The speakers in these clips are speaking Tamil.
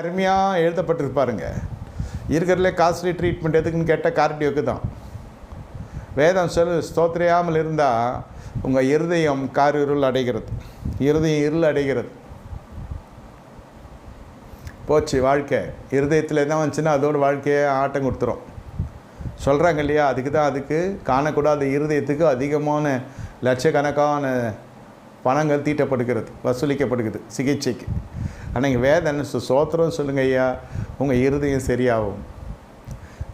அருமையாக எழுதப்பட்டிருப்பாருங்க. இருக்கிறதுலே காஸ்ட்லி ட்ரீட்மெண்ட் எதுக்குன்னு கேட்டால் கார்டியோக்கு தான். வேதம் சொல்லு ஸ்தோத்திரையாமல் இருந்தால் உங்கள் இருதயம் கார் இருள் அடைகிறது. இருதயம் இருள் அடைகிறது. போச்சு வாழ்க்கை. இருதயத்தில் என்ன வந்துச்சுன்னா அதோட வாழ்க்கையை ஆட்டம் கொடுத்துரும். சொல்கிறாங்க இல்லையா? அதுக்கு தான் அதுக்கு காணக்கூடாத இருதயத்துக்கு அதிகமான லட்சக்கணக்கான பணங்கள் தீட்டப்படுகிறது வசூலிக்கப்படுகிறது சிகிச்சைக்கு. அன்றைக்கி இங்கே வேதனை சோத்திரம் சொல்லுங்கள் ஐயா. உங்கள் இருதயம் சரியாகும்.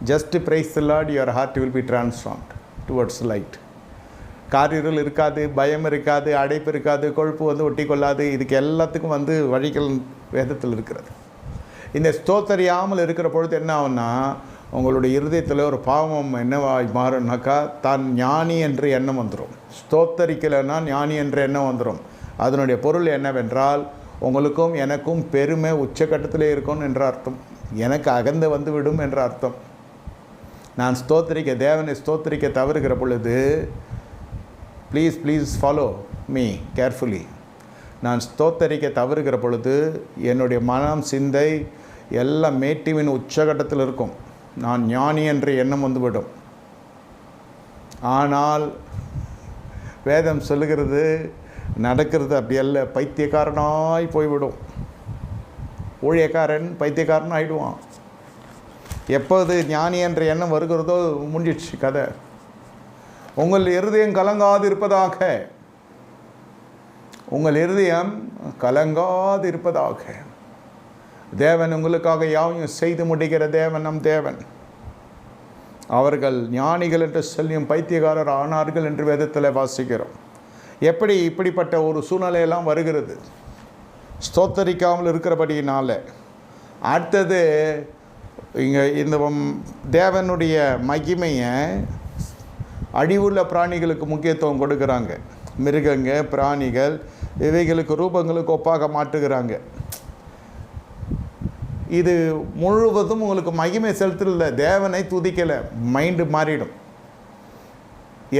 Just praise lord your heart will be transformed towards light காரிருள் இருக்காது பயம் இருக்காது அடைப்பு இருக்காது கொழுப்பு வந்து ஒட்டி கொள்ளாது. இதுக்கு எல்லாத்துக்கும் வந்து வழிகள் வேதத்தில் இருக்கிறது. இந்த ஸ்தோத்தரியாமல் இருக்கிற பொழுது என்ன ஆகும்னா உங்களுடைய இருதயத்தில் ஒரு பாவம் என்னவாய் மாறும்னாக்கா தான் ஞானி என்று எண்ணம் வந்துடும் ஸ்தோத்தரிக்கலைன்னா ஞானி என்ற எண்ணம் வந்துடும் அதனுடைய பொருள் என்னவென்றால் உங்களுக்கும் எனக்கும் பெருமை உச்சக்கட்டத்தில் இருக்கும் என்ற அர்த்தம். எனக்கு அகந்து வந்து விடும் என்ற அர்த்தம். நான் ஸ்தோத்திரிக்க தேவனை ஸ்தோத்திரிக்க தவறுகிற பொழுது please please follow me carefully நான் ஸ்தோத்தரிக்க தவறுகிற பொழுது என்னுடைய மனம் சிந்தை எல்லாம் மேட்டிவின் உச்சகட்டத்தில் இருக்கும். நான் ஞானி என்ற எண்ணம் வந்துவிடும் ஆனால் வேதம் சொல்லுகிறது நடக்கிறது அப்படி அல்ல. பைத்தியக்காரனாய் போய்விடும். ஊழியக்காரன் பைத்தியக்காரன் ஆகிடுவான் எப்போது ஞானி என்ற எண்ணம் வருகிறதோ முடிஞ்சிடுச்சு கதை. உங்கள் இருதயம் கலங்காது இருப்பதாக உங்கள் இருதயம் கலங்காது இருப்பதாக தேவன் உங்களுக்காக யாவையும் செய்து முடிக்கிற தேவன் நம் தேவன். அவர்கள் ஞானிகள் என்று சொல்லியும் பைத்தியக்காரர் ஆனார்கள் என்று வேதத்தில் வாசிக்கிறோம். எப்படி இப்படிப்பட்ட ஒரு சூழ்நிலையெல்லாம் வருகிறது? ஸ்தோத்தரிக்காமல் இருக்கிறபடியினால். அடுத்தது இங்கே இந்த தேவனுடைய மகிமையை அழிவுள்ள பிராணிகளுக்கு முக்கியத்துவம் கொடுக்குறாங்க. மிருகங்க பிராணிகள் இவைகளுக்கு ரூபங்களுக்கு ஒப்பாக மாற்றுகிறாங்க. இது முழுவதும் உங்களுக்கு மகிமை செலுத்தல தேவனை துதிக்கலை மைண்டு மாறிடும்.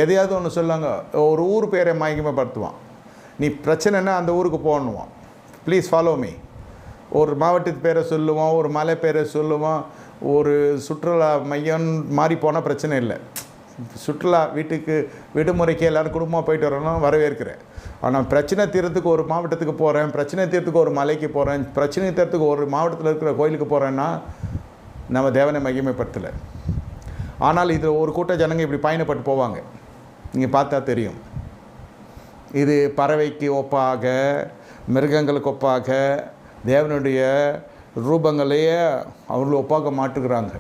எதையாவது ஒன்று சொல்லுவாங்க ஒரு ஊர் பேரை மகிமைப்படுத்துவான் நீ பிரச்சனைனா அந்த ஊருக்கு போகணுவான் ப்ளீஸ் ஃபாலோ மீ ஒரு மாவட்டத்து பேரை சொல்லுவான் ஒரு மலை பேரை சொல்லுவான் ஒரு சுற்றுலா மையம் மாறி போனால் பிரச்சனை இல்லை. சுற்றுலா வீட்டுக்கு விடுமுறைக்கு எல்லோரும் குடும்பமாக போயிட்டு வரணும் வரவேற்கிறேன். ஆனால் பிரச்சனை தீரத்துக்கு ஒரு மாவட்டத்துக்கு போகிறேன் பிரச்சனை தீரத்துக்கு ஒரு மலைக்கு போகிறேன் பிரச்சனை தீரத்துக்கு ஒரு மாவட்டத்தில் இருக்கிற கோயிலுக்கு போகிறேன்னா நம்ம தேவனை மகிமைப்படுத்தலை. ஆனால் இதில் ஒரு கூட்ட ஜனங்க இப்படி பயணப்பட்டு போவாங்க. நீங்கள் பார்த்தா தெரியும். இது பறவைக்கு ஒப்பாக மிருகங்களுக்கு ஒப்பாக தேவனுடைய ரூபங்களையே அவர்கள் ஒப்பாக மாட்டுக்கிறாங்க